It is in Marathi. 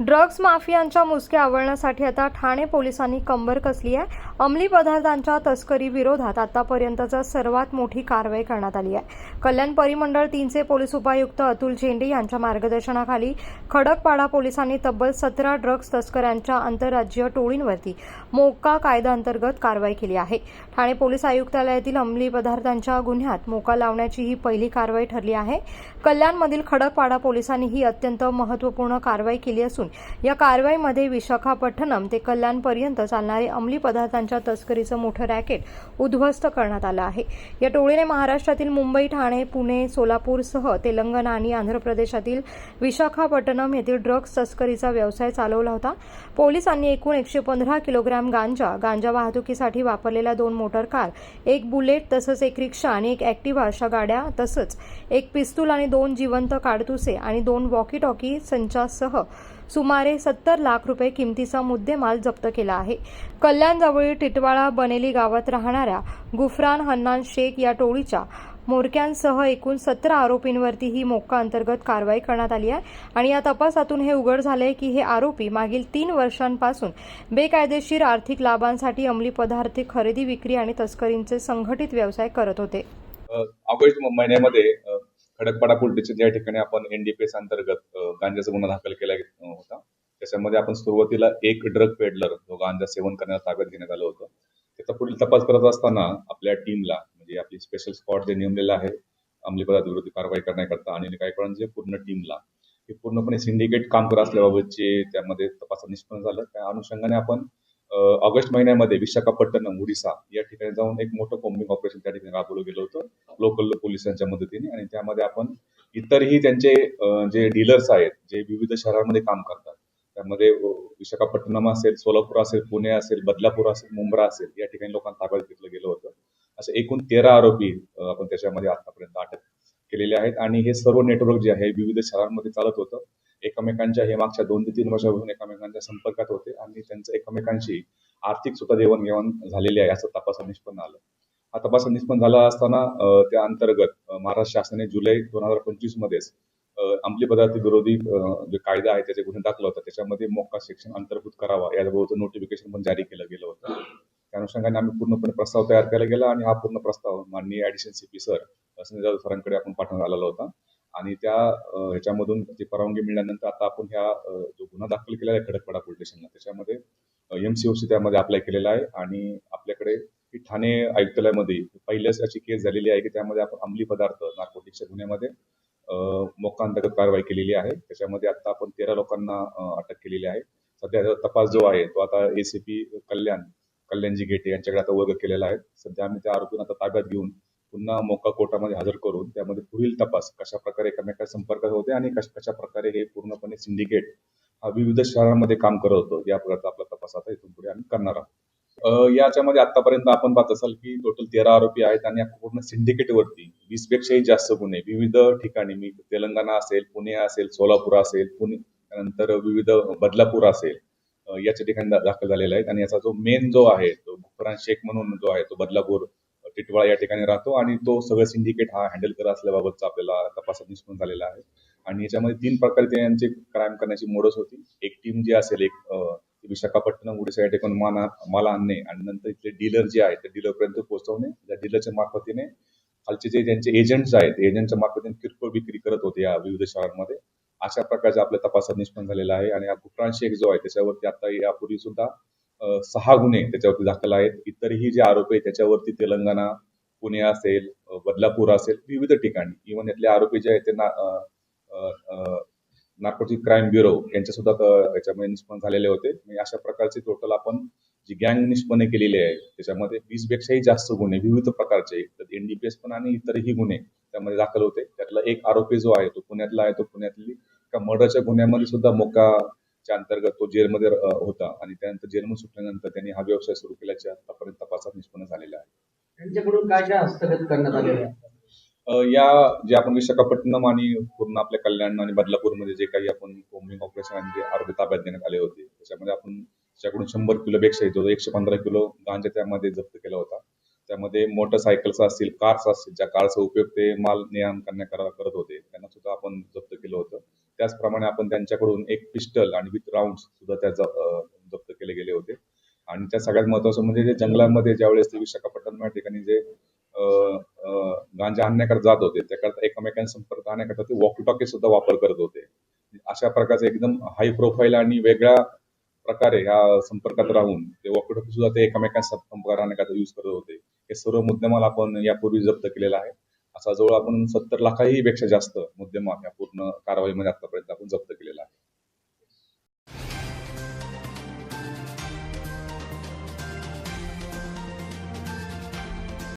ड्रग्ज माफियांच्या मुसक्या आवळण्यासाठी आता ठाणे पोलिसांनी कंबर कसली आहे? अंमली पदार्थांच्या तस्करी विरोधात आतापर्यंतचा सर्वात मोठी कारवाई करण्यात आली आहे. कल्याण परिमंडळ तीनचे पोलीस उपायुक्त अतुल झेंडे यांच्या मार्गदर्शनाखाली खडकपाडा पोलिसांनी तब्बल सतरा ड्रग्ज तस्करांच्या आंतरराज्यीय टोळींवरती मोका कायद्याअंतर्गत कारवाई केली आहे. ठाणे पोलीस आयुक्तालयातील अंमली पदार्थांच्या गुन्ह्यात मोका लावण्याची ही पहिली कारवाई ठरली आहे. कल्याणमधील खडकपाडा पोलिसांनी ही अत्यंत महत्त्वपूर्ण कारवाई केली असून या कारवाईमध्ये विशाखापट्टणम ते कल्याणपर्यंत चालणारे अंमली पदार्थांच्या तस्करीचं मोठं रॅकेट उद्ध्वस्त करण्यात आलं आहे. या टोळीने महाराष्ट्रातील मुंबई ठाणे पुणे सोलापूरसह तेलंगणा आणि आंध्र प्रदेशातील विशाखापट्टणम येथील ड्रग्ज तस्करीचा व्यवसाय चालवला होता. पोलिसांनी एकूण एकशे पंधरा किलोग्रॅम गांजा गांजा वाहतुकीसाठी वापरलेल्या दोन मोटर कार एक बुलेट तसंच एक रिक्षा आणि एक ॲक्टिव्हा अशा गाड्या तसंच एक पिस्तूल आणि दोन जिवंत काडतुसे आणि दोन वॉकी टॉकी संचासह सुमारे सत्तर लाख रुपये किमतीचा मुद्देमाल जप्त केला आहे. कल्याणजवळील टिटवाळा बनेली गावात राहणाऱ्या गुफरान हन्नान शेख या टोळीच्या मोरक्यांसह एकूण सतरा आरोपींवरती ही मोक्का अंतर्गत कारवाई करण्यात आली आहे आणि या तपासातून हे उघड झाले की हे आरोपी मागील तीन वर्षांपासून बेकायदेशीर आर्थिक लाभांसाठी अंमली पदार्थ खरेदी विक्री आणि तस्करींचे संघटित व्यवसाय करत होते. ऑगस्ट महिन्यामध्ये खडकपाडा पोलीस ज्या या ठिकाणी आपण एनडीपीएस अंतर्गत गांजाचा गुन्हा दाखल केला होता त्याच्यामध्ये आपण सुरुवातीला एक ड्रग पेडलर जो गांजा सेवन करण्याला ताब्यात घेण्यात आलं होतं त्याचा पुढील तपास करत असताना आपल्या टीमला म्हणजे आपली स्पेशल स्पॉट जे नेमलेलं आहे अंमली पदार्थ विरोधी कारवाई करण्याकरता आणि काही पूर्ण टीमला हे पूर्णपणे सिंडिकेट काम करत असल्याबाबतचे त्यामध्ये तपास निष्पन्न झालं. त्या अनुषंगाने आपण ऑगस्ट महिन्यामध्ये विशाखापट्टणम ओडिसा या ठिकाणी जाऊन एक मोठं कॉम्बिंग ऑपरेशन त्या ठिकाणी राबवलं गेलं होतं. लोकल पोलिसांच्या मदतीने आणि त्यामध्ये आपण इतरही त्यांचे जे डीलर्स आहेत जे विविध शहरांमध्ये काम करतात त्यामध्ये विशाखापट्टणम असेल सोलापूर असेल पुणे असेल बदलापूर असेल मुंब्रा असेल या ठिकाणी लोकांना ताब्यात घेतलं गेलं होतं. असे एकूण तेरा आरोपी आपण त्याच्यामध्ये आतापर्यंत अटक केलेले आहेत. आणि हे सर्व नेटवर्क जे आहे विविध शहरांमध्ये चालत होतं. एकमेकांच्या हे मागच्या दोन ते तीन वर्षापासून एकमेकांच्या संपर्कात होते आणि त्यांचं एकमेकांशी आर्थिक सुद्धा देवाणघेवाण झालेली आहे असं तपासात निष्पन्न आलं. हा तपासात निष्पन्न झाला असताना त्या अंतर्गत महाराष्ट्र शासनाने जुलै दोन हजार पंचवीस मध्येच अंमली पदार्थ विरोधी जे कायदा आहे त्याचे गुन्हे दाखल होता त्याच्यामध्ये मोक्का शिक्षण अंतर्भूत करावा याबाबत नोटिफिकेशन पण जारी केलं गेलं होतं. त्या अनुषंगाने आम्ही पूर्णपणे प्रस्ताव तयार केला गेला आणि हा पूर्ण प्रस्ताव माननीय additional CP sir Sanjay Jadhav सरांकडे आपण पाठवण्यात आलेला होता. आणि त्या ह्याच्यामधून ती परवानगी मिळाल्यानंतर आता आपण ह्या जो गुन्हा दाखल केलेला आहे खडकपाडा पोलीस स्टेशनला त्याच्यामध्ये एमसीओसी त्यामध्ये अप्लाय केलेला आहे आणि आपल्याकडे ठाणे आयुक्तालयामध्ये पहिल्याच अशी केस झालेली आहे की त्यामध्ये आपण अंमली पदार्थ नार्कोटिक्सच्या गुन्ह्यामध्ये अ, कारवाई केलेली आहे. त्याच्यामध्ये आता आपण तेरा लोकांना अटक केलेली आहे. सध्या तपास जो आहे तो आता एसीपी कल्याण कल्याणजी गेटे यांच्याकडे आता वर्ग केलेला आहे. सध्या आम्ही त्या आरोपींना आता ताब्यात घेऊन पुन्हा मोका कोर्टामध्ये हजर करून त्यामध्ये पुढील तपास कशा प्रकारे एकमेकांच्या संपर्कात होते आणि कशा कशा प्रकारे हे पूर्णपणे सिंडिकेट हा विविध शहरांमध्ये काम करत होतं या प्रकारचा आपला तपास आता इथून पुढे आम्ही करणार आहोत. याच्यामध्ये आतापर्यंत आपण पाहत असाल की टोटल तेरा आरोपी आहेत आणि पूर्ण सिंडिकेटवरती वीस पेक्षाही जास्त गुन्हे विविध ठिकाणी मी तेलंगणा असेल पुणे असेल सोलापूर असेल पुणे त्यानंतर विविध बदलापूर असेल याच्या ठिकाणी दाखल झालेला आहे आणि याचा जो मेन जो आहे तो शेख म्हणून जो आहे तो बदलापूर टिटवाळा या ठिकाणी राहतो आणि तो सगळं सिंडिकेट हा हँडल करत असल्याबाबतचा आपल्याला तपासात निष्पन्न झालेला आहे. आणि याच्यामध्ये तीन प्रकारे यांचे क्राईम करण्याची मोडस होती. एक टीम जी असेल एक विशाखापट्टणम उडीसा या ठिकाणी माल माल आणणे आणि नंतर इथले डीलर जे आहेत त्या डीलरपर्यंत पोहोचवणे. त्या डीलरच्या मार्फतीने खालचे जे त्यांचे एजंट्स आहेत एजंटच्या मार्फतीने किरकोळ विक्री करत होते या विविध शहरांमध्ये. अशा प्रकारचा आपल्या तपासात निष्पन्न झालेला आहे. आणि हा गुफरान शेख जो आहे त्याच्यावरती आता यापूर्वी सुद्धा सहा गुन्हे त्याच्यावरती दाखल आहेत. इतरही जे आरोप आहेत त्याच्यावरती तेलंगणा पुणे असेल बदलापूर असेल विविध ठिकाणी. इव्हन यातले आरोपी जे आहेत ते ना नार्कोटिक क्राईम ब्युरो यांच्या सुद्धा याच्यामध्ये निष्पन्न झालेले होते. म्हणजे अशा प्रकारचे टोटल आपण जी गँग निष्पन्न केलेली आहे त्याच्यामध्ये वीस पेक्षाही जास्त गुन्हे विविध प्रकारचे. एनडीपीएस पण आणि इतरही गुन्हे त्यामध्ये दाखल होते. त्यातला एक आरोपी जो आहे तो पुण्यातला आहे तो पुण्यातली एका मर्डरच्या गुन्ह्यामध्ये सुद्धा मोका मोकाच्या अंतर्गत तो जेलमध्ये होता. आणि त्यानंतर जेलमधून सुटल्यानंतर त्यांनी हा व्यवसाय सुरू केल्याचे आतापर्यंत तपासात निष्पन्न झालेला आहे. त्यांच्याकडून काय काय हस्तगत करण्यात आलेलं आहे? अ, या जे आपण विशाखापट्टणम आणि पूर्ण आपल्या कल्याण आणि बदलापूरमध्ये जे काही आपण कोम्बिंग ऑपरेशन आणि जे आरोपी ताब्यात देण्यात आले होते त्याच्यामध्ये आपण त्याच्याकडून शंभर किलो पेक्षा जो एकशे पंधरा किलो गांजा त्यामध्ये जप्त केला होता. त्यामध्ये मोटरसायकल्स असतील कार्स असतील ज्या कारचा उपयोग ते माल ने आण करण्या करा- करत होते त्यांना सुद्धा आपण जप्त केलं होतं. त्याचप्रमाणे आपण त्यांच्याकडून एक पिस्टल आणि विथ राऊंड सुद्धा त्या जप्त केले गेले होते. आणि त्या सगळ्यात महत्वाचं म्हणजे जे जंगलामध्ये ज्यावेळेस ते विशाखापट्टणम या ठिकाणी जे गांजा आणण्याकडे जात होते त्याकरता एकमेकांना संपर्क आणण्याकरता ते वॉकी टॉकी सुद्धा वापर करत होते. अशा प्रकारचे एकदम हाय प्रोफाईल आणि वेगळ्या प्रकारे ह्या संपर्कात राहून ते वॉकी टॉकी सुद्धा ते एकमेकांना संपर्क आणण्याकरता युज करत होते. हे सर्व मुद्देमाल आपण यापूर्वी जप्त केलेला आहे असा जवळ आपण सत्तर लाखाही पेक्षा जास्त मुद्देमाल या पूर्ण कारवाईमध्ये आतापर्यंत आपण जप्त केलेला आहे.